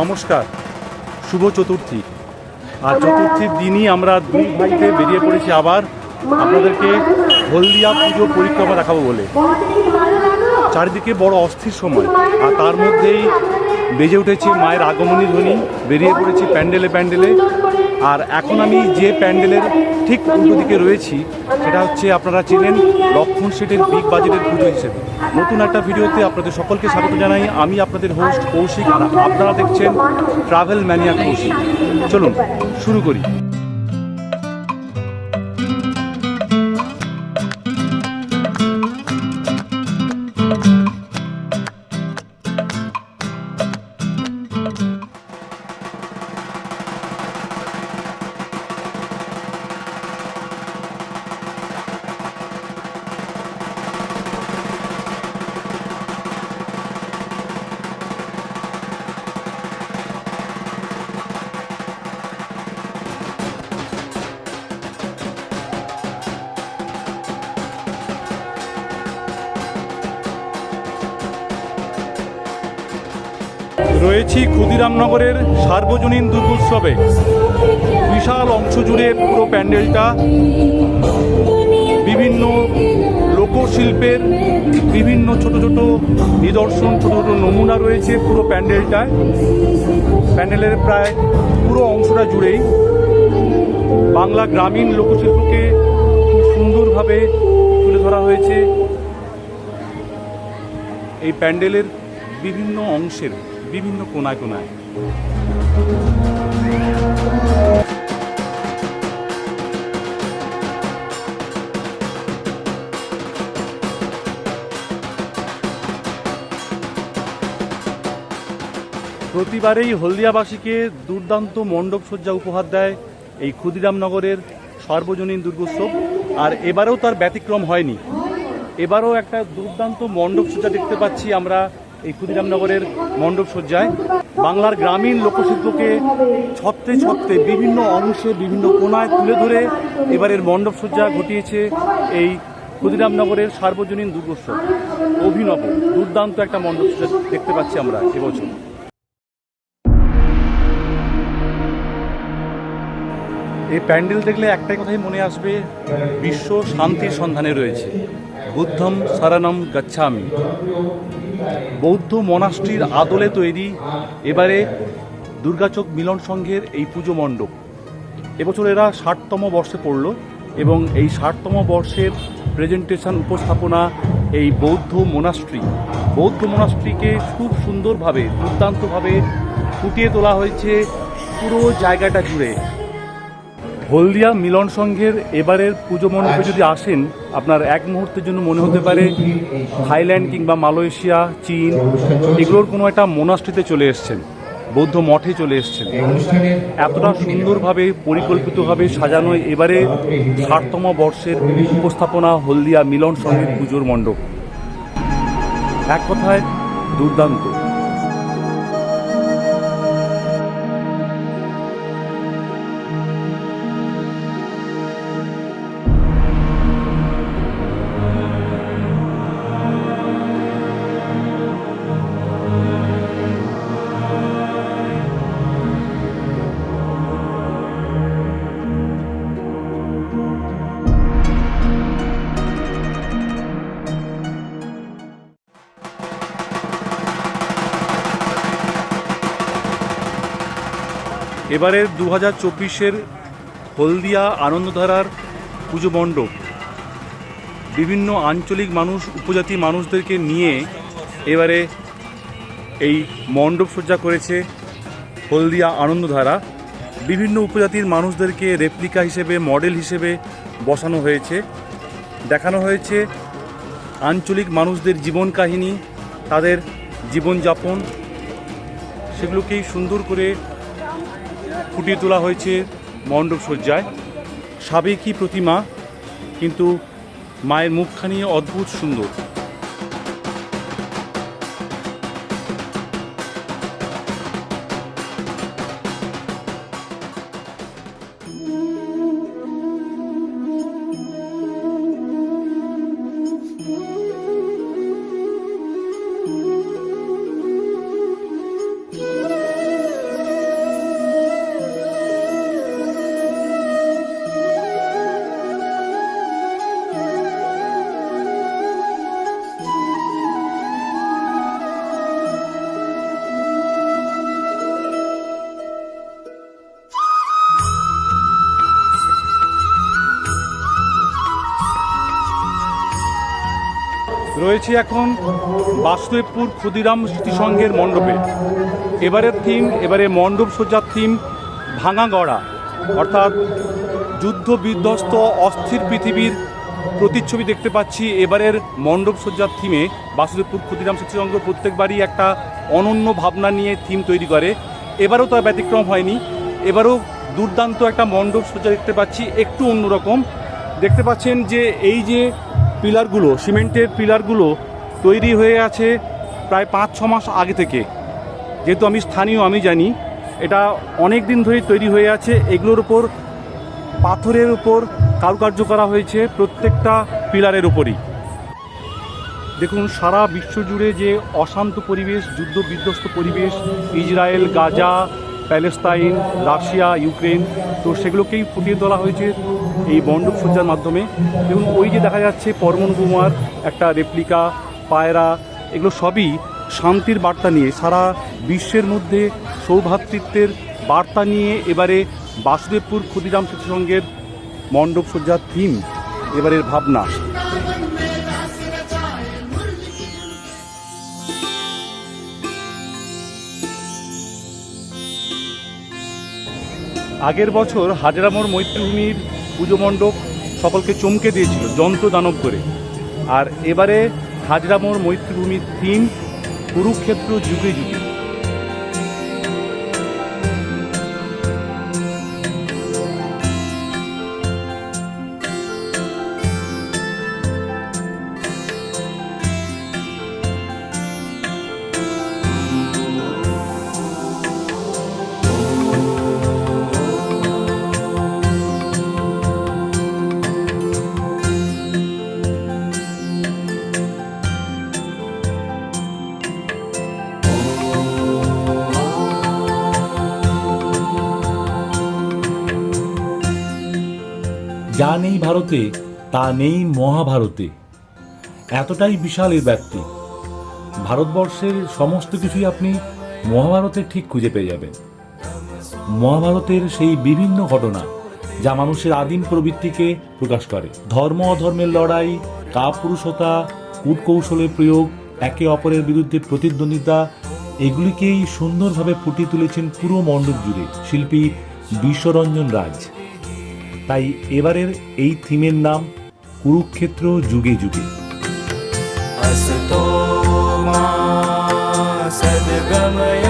নমস্কার শুভ চতুর্থী। আর চতুর্থীর দিনই আমরা দুই ভাইতে বেরিয়ে পড়েছি আবার। আপনাদেরকে হলদিয়া পুজো পরিক্রমা দেখাবো বলে। চারিদিকে বড় অস্থির সময়, আর তার মধ্যেই বেজে উঠেছে মায়ের আগমনী ধ্বনি, বেরিয়ে পড়েছি প্যান্ডেলে প্যান্ডেলে। আর এখন আমি যে প্যান্ডেলের ঠিক উল্টো দিকে রয়েছি, সেটা হচ্ছে আপনারা চেনেন লক্ষণ সেটের বিগ বাজেটের পুজো হিসেবে। নতুন একটা ভিডিওতে আপনাদের সকলকে স্বাগত জানাই। আমি আপনাদের হোস্ট কৌশিক, আর আপনারা দেখছেন ট্রাভেল ম্যানিয়া কৌশিক। চলুন, শুরু করি। রয়েছি ক্ষুদিরামনগরের সার্বজনীন দুর্গোৎসবে। বিশাল অংশ জুড়ে পুরো প্যান্ডেলটা বিভিন্ন লোকশিল্পের বিভিন্ন ছোট ছোট নিদর্শন, ছোট ছোট নমুনা রয়েছে পুরো প্যান্ডেলটায়। প্যান্ডেলের প্রায় পুরো অংশটা জুড়েই বাংলা গ্রামীণ লোকশিল্পকে খুব সুন্দরভাবে তুলে ধরা হয়েছে। এই প্যান্ডেলের বিভিন্ন অংশের বিভিন্ন কোনায় কোনায়। প্রতিবারেই হলদিয়াবাসীকে দুর্দান্ত মণ্ডপ সজ্জা উপহার দেয় এই ক্ষুদিরামনগরের সর্বজনীন দুর্গোৎসব। আর এবারেও তার ব্যতিক্রম হয়নি। এবারও একটা দুর্দান্ত মণ্ডপ সজ্জা দেখতে পাচ্ছি আমরা। এই ক্ষুদিরামনগরের মণ্ডপ সজ্জায় বাংলার গ্রামীণ লোকশিল্পকে ছত্রে ছত্রে বিভিন্ন অংশে বিভিন্ন কোনায় তুলে ধরে এবারের মণ্ডপ সজ্জা ঘটিয়েছে এই ক্ষুদিরামনগরের সার্বজনীন দুর্গোৎসব। অভিনব, দুর্দান্ত একটা মণ্ডপ সজ্জা দেখতে পাচ্ছি আমরা এবছর এই প্যান্ডেল দেখলে একটাই কথাই মনে আসবে, বিশ্ব শান্তির সন্ধানে রয়েছে। বুদ্ধম সারানম গচ্ছামি। বৌদ্ধ মনাস্ট্রির আদলে তৈরি এবারে দুর্গাচক মিলন সংঘের এই পুজো মণ্ডপ। এবছর এরা ষাটতম বর্ষে পড়ল এবং এই ষাটতম বর্ষের প্রেজেন্টেশন উপস্থাপনা এই বৌদ্ধ মোনাস্ট্রি বৌদ্ধ মোনাস্ট্রিকে খুব সুন্দরভাবে, দুর্দান্তভাবে ফুটিয়ে তোলা হয়েছে পুরো জায়গাটা জুড়ে। হলদিয়া মিলন সংঘের এবারের পুজো মণ্ডপে যদি আসেন, আপনার এক মুহূর্তের জন্য মনে হতে পারে থাইল্যান্ড কিংবা মালয়েশিয়া, চীন, এগুলোর কোনো একটা মোনাস্ট্রিতে চলে এসছেন, বৌদ্ধ মঠে চলে এসছেন। এতটা সুন্দরভাবে পরিকল্পিতভাবে সাজানো এবারে ষাটতম বর্ষের উপস্থাপনা হলদিয়া মিলন সংঘের পুজোর মণ্ডপ। এক কথায় দুর্দান্ত। এবারের দু হাজার চব্বিশের হলদিয়া আনন্দধারার পুজো মণ্ডপ। বিভিন্ন আঞ্চলিক মানুষ, উপজাতি মানুষদেরকে নিয়ে এবারে এই মণ্ডপ সজ্জা করেছে হলদিয়া আনন্দধারা। বিভিন্ন উপজাতির মানুষদেরকে রেপ্লিকা হিসেবে মডেল হিসেবে বসানো হয়েছে। দেখানো হয়েছে আঞ্চলিক মানুষদের জীবন কাহিনী, তাদের জীবনযাপন। সেগুলোকেই সুন্দর করে ফুটিয়ে তোলা হয়েছে মণ্ডপ সজ্জায়। সাবেকি প্রতিমা কিন্তু মায়ের মুখখানি অদ্ভুত সুন্দর। রয়েছে এখন বাসুদেবপুর ক্ষুদিরাম স্মৃতিসংঘের মণ্ডপে। এবারের থিম এবারে মণ্ডপ সজ্জার থিম ভাঙা গড়া অর্থাৎ যুদ্ধ বিধ্বস্ত অস্থির পৃথিবীর প্রতিচ্ছবি দেখতে পাচ্ছি। এবারের মণ্ডপ সজ্জার থিমে বাসুদেবপুর ক্ষুদিরাম স্মৃতিসংঘ প্রত্যেকবারই একটা অনন্য ভাবনা নিয়ে থিম তৈরি করে। এবারও তার ব্যতিক্রম হয়নি। এবারও দুর্দান্ত একটা মণ্ডপ সজ্জা দেখতে পাচ্ছি। একটু অন্যরকম। দেখতে পাচ্ছেন যে এই যে পিলারগুলো, সিমেন্টের পিলারগুলো তৈরি হয়ে আছে প্রায় পাঁচ, ছ মাস আগে থেকে। যেহেতু আমি স্থানীয়, আমি জানি, এটা অনেক দিন ধরেই তৈরি হয়ে আছে। এগুলোর উপর, পাথরের উপর কারুকার্য করা হয়েছে প্রত্যেকটা পিলারের উপরই। দেখুন, সারা বিশ্ব জুড়ে যে অশান্ত পরিবেশ, যুদ্ধ বিধ্বস্ত পরিবেশ, Israel, Gaza Palestine, Russia, Ukraine, তো সেগুলোকেই ফুটিয়ে তোলা হয়েছে এই মণ্ডপ সজ্জার মাধ্যমে। এবং ওই যে দেখা যাচ্ছে পরমাণু বোমার একটা রেপ্লিকা পায়রা, এগুলো সবই শান্তির বার্তা নিয়ে, সারা বিশ্বের মধ্যে সৌভ্রাতৃত্বের বার্তা নিয়ে এবারে বাসুদেবপুর ক্ষুদিরাম স্মৃতিসংঘের মণ্ডপ সজ্জার থিম এবারের ভাবনা। আগের বছর হাজরামোর মৈত্রভূমির পুজো মণ্ডপ সকলকে চমকে দিয়েছিল, যন্ত্র দানব করে। আর এবারে হাজরামোর মৈত্রভূমির থিম কুরুক্ষেত্র যুগে যুগে। যা নেই ভারতে, তা নেই মহাভারতে। এতটাই বিশাল এর ব্যক্তি। ভারতবর্ষের সমস্ত কিছুই আপনি মহাভারতে ঠিক খুঁজে পেয়ে যাবেন। মহাভারতের সেই বিভিন্ন ঘটনা যা মানুষের আদিম প্রবৃত্তিকে প্রকাশ করে। ধর্ম অধর্মের লড়াই, কাপুরুষতা, কূটকৌশলের প্রয়োগ, একে অপরের বিরুদ্ধে প্রতিদ্বন্দ্বিতা, এগুলিকেই সুন্দরভাবে ফুটিয়ে তুলেছেন পুরো মণ্ডপ জুড়ে শিল্পী বিশ্বরঞ্জন রাজ। তাই এবারের এই থিমের নাম কুরুক্ষেত্র যুগে যুগে। সদগময়